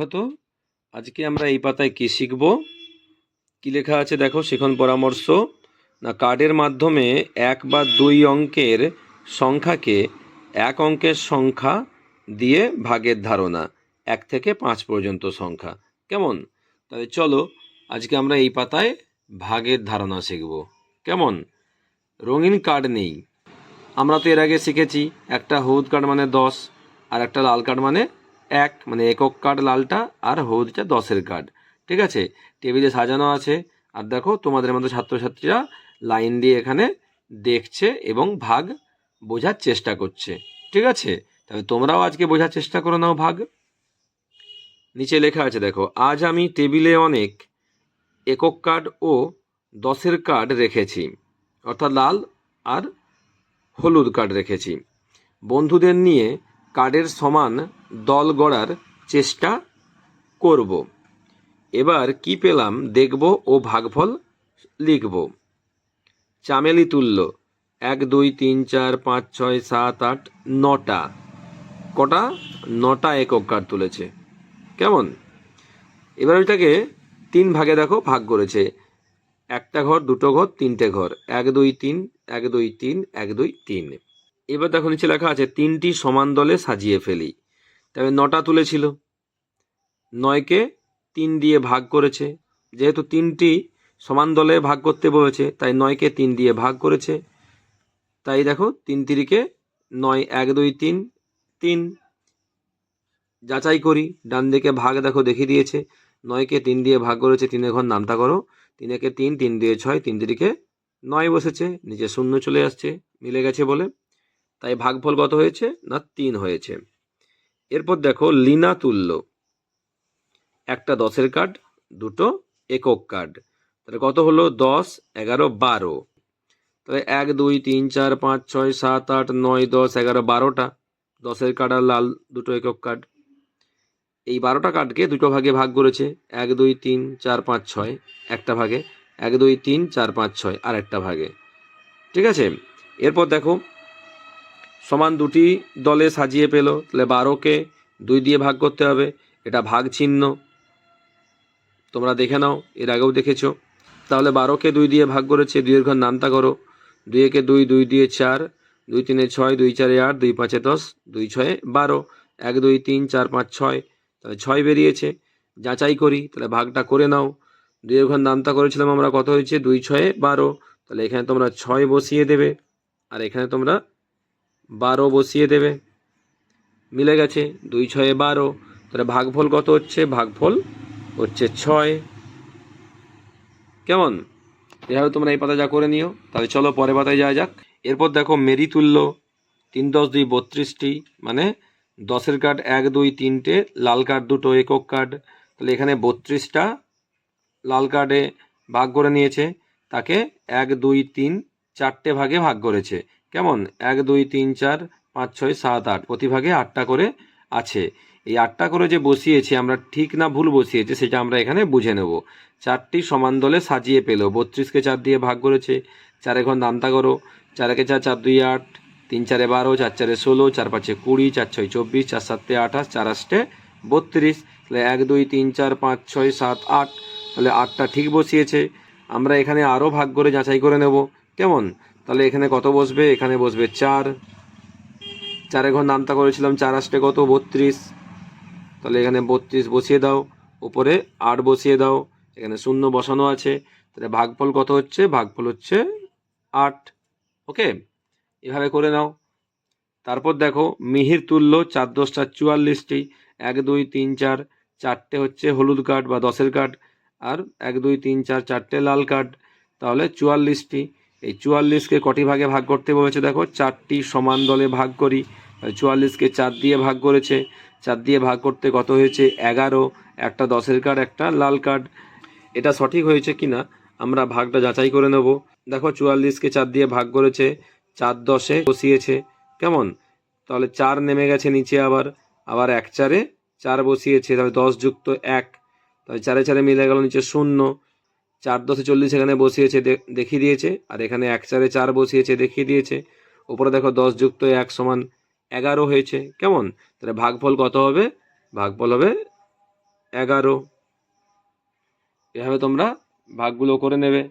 দেখো তো, আজকে আমরা এই পাতায় কি শিখব? কি লেখা আছে দেখো, শিখন পরামর্শ। না, কার্ডের মাধ্যমে এক বা দুই অঙ্কের সংখ্যাকে এক অঙ্কের সংখ্যা দিয়ে ভাগের ধারণা, এক থেকে পাঁচ পর্যন্ত সংখ্যা। কেমন? তাহলে চলো, আজকে আমরা এই পাতায় ভাগের ধারণা শিখব। কেমন? রঙিন কার্ড নেই। আমরা তো এর আগে শিখেছি, একটা হলুদ কার্ড মানে দশ, আর একটা লাল কার্ড মানে এক মানে একক কার্ড লালটা আর হলুদটা দশের কার্ড ঠিক আছে? টেবিলে সাজানো আছে। আর দেখো, তোমাদের মতো ছাত্রছাত্রীরা লাইন দিয়ে এখানে দেখছে এবং ভাগ বোঝার চেষ্টা করছে, ঠিক আছে? তবে তোমরাও আজকে বোঝার চেষ্টা করো নাও ভাগ। নিচে লেখা আছে, দেখো, আজ আমি টেবিলে অনেক একক কার্ড ও দশের কার্ড রেখেছি, অর্থাৎ লাল আর হলুদ কার্ড রেখেছি। বন্ধুদের নিয়ে কার্ডের সমান দল গড়ার চেষ্টা করব। এবার কি পেলাম দেখব ও ভাগফল লিখব। চামেলি তুল্য এক, দুই, তিন, চার, পাঁচ, ছয়, সাত, আট, নটা। কটা? নটা একক কার্ড তুলেছে? কেমন? এবার ওইটাকে তিন ভাগে দেখো, ভাগ করেছে। একটা ঘর, দুটো ঘর, তিনটে ঘর। এক, দুই, তিন, এক, দুই, তিন, এক, দুই, তিন। এবার দেখো নিচে লেখা আছে, তিনটি সমান দলে সাজিয়ে ফেলি। তবে নটা তুলেছিল। নয়কে তিন দিয়ে ভাগ করেছে। যেহেতু তিনটি সমান দলে ভাগ করতে বলেছে, তাই নয়কে তিন দিয়ে ভাগ করেছে। তাই দেখো, তিন তিরিকে নয়, এক, দুই, তিন তিন। যাচাই করি, ডান দিকে ভাগ দেখো দেখিয়ে দিয়েছে। নয়কে তিন দিয়ে ভাগ করেছে তিনের ঘর নামতা করো। তিনেকে তিন তিন দিয়ে ছয়, তিন তিরিকে নয় বসেছে, নিচে শূন্য চলে আসছে, মিলে গেছে বলে। তাই ভাগফল কত হয়েছে? না, তিন হয়েছে। এরপর দেখো লিনা তুল্য। একটা দশের কার্ড দুটো একক কার্ড তাহলে কত হলো? দশ, এগারো, বারো। তাহলে এক, দুই, তিন, চার, পাঁচ, ছয়, সাত, আট, নয়, দশ, এগারো, বারোটা। দশের কার্ড আর লাল দুটো একক কার্ড এই বারোটা কার্ডকে দুটো ভাগে ভাগ করেছে? এক, দুই, তিন, চার, পাঁচ, ছয়। একটা ভাগে। এক, দুই, তিন, চার, পাঁচ, ছয়। আর একটা ভাগে। ঠিক আছে? এরপর দেখো সমান দুটি দলে সাজিয়ে পেল, তাহলে বারোকে দুই দিয়ে ভাগ করতে হবে, এটা ভাগ চিহ্ন। তোমরা দেখে নাও, এর আগেও দেখেছ। তাহলে বারোকে দুই দিয়ে ভাগ করেছে, দুইয়ের ঘর নামতা করো। দুই একে দুই দুই দিয়ে চার, দুই তিনে ছয়, দুই চারে আট, দুই পাঁচে দশ, দুই ছয়ে বারো। এক, দুই, তিন, চার, পাঁচ, ছয়, তাহলে ছয় বেরিয়েছে। যাচাই করি, তাহলে ভাগটা করে নাও। দুইয়ের ঘর নামতা করেছিলাম আমরা, কত হয়েছে? দুই ছয়ে বারো। তাহলে এখানে তোমরা ছয় বসিয়ে দেবে, আর এখানে তোমরা বারো বসিয়ে দেবে। মিলে গেছে দুই ছয়ে বারো। তাহলে ভাগফল কত হচ্ছে? ভাগফল হচ্ছে ছয়। কেমন? এভাবে তোমরা এই পাতা যা করে নিও। তাহলে চলো পরের পাতায় যাওয়া যাক। এরপর দেখো মেরি তুল্য তিন দশ দুই বত্রিশটি মানে দশের কার্ড এক, দুই, তিনটে, লাল কার্ড দুটো, একক কার্ড। তাহলে এখানে বত্রিশটা লাল কার্ডে ভাগ করে নিয়েছে। তাকে এক, দুই, তিন, চারটে ভাগে ভাগ করেছে। কেমন? এক, দুই, তিন, চার, পাঁচ, ছয়, সাত, আট। প্রতিভাগে আটটা করে আছে। এই আটটা করে যে বসিয়েছি, আমরা ঠিক না ভুল বসিয়েছি, সেটা আমরা এখানে বুঝে নেব। চারটি সমান দলে সাজিয়ে পেল। বত্রিশকে চার দিয়ে ভাগ করেছে। চার এখন নামতা করো। চারেকে চার চার, দুই, আট। তিন, চারে বারো, চার, চারে ষোলো, চার, পাঁচে কুড়ি, চার, ছয়, চব্বিশ, চার, সাতে আঠাশ, চার, আষ্টে বত্রিশ। তাহলে এক, দুই, তিন, চার, পাঁচ, ছয়, সাত, আট। তাহলে আটটা ঠিক বসিয়েছে। আমরা এখানে আরও ভাগ করে যাচাই করে নেব। কেমন? তাহলে এখানে কত বসবে? এখানে বসবে চার। চারে ঘর নামতা করেছিলাম, চার আষ্টে কত? বত্রিশ। তাহলে এখানে বত্রিশ বসিয়ে দাও। উপরে আট বসিয়ে দাও। এখানে শূন্য বসানো আছে। তাহলে ভাগফল কত হচ্ছে? ভাগফল হচ্ছে আট। ওকে? এভাবে করে নাও। তারপর দেখো, মিহির তুল্য চার দশটা চুয়াল্লিশটি। এক, দুই, তিন, চার। চারটে হচ্ছে হলুদ কার্ড বা দশের কার্ড। আর এক, দুই, তিন, চার, চারটে লাল কার্ড। তাহলে চুয়াল্লিশটি। এই চুয়াল্লিশকে কটি ভাগে ভাগ করতে বলেছে? দেখো, চারটি সমান দলে ভাগ করি। চুয়াল্লিশকে চার দিয়ে ভাগ করেছে। চার দিয়ে ভাগ করতে কত হয়েছে? এগারো। একটা দশের কার্ড, একটা লাল কার্ড। এটা সঠিক হয়েছে কি না আমরা ভাগটা যাচাই করে নেব। দেখো, চুয়াল্লিশকে চার দিয়ে ভাগ করেছে। চার দশে বসিয়েছে। কেমন? তাহলে চার নেমে গেছে নিচে আবার। আবার এক চারে চার বসিয়েছে। তাহলে দশ যুক্ত এক। তাহলে চারে চারে মিলে গেল নিচে শূন্য। চার দশে চল্লিশ এখানে বসিয়েছে দেখিয়ে দিয়েছে। আর এখানে এক চারে চার বসিয়েছে, দেখিয়ে দিয়েছে। ওপরে দেখো দশ যুক্ত এক সমান এগারো হয়েছে। কেমন? তাহলে ভাগফল কত হবে? ভাগফল হবে এগারো। এভাবে তোমরা ভাগগুলো করে নেবে।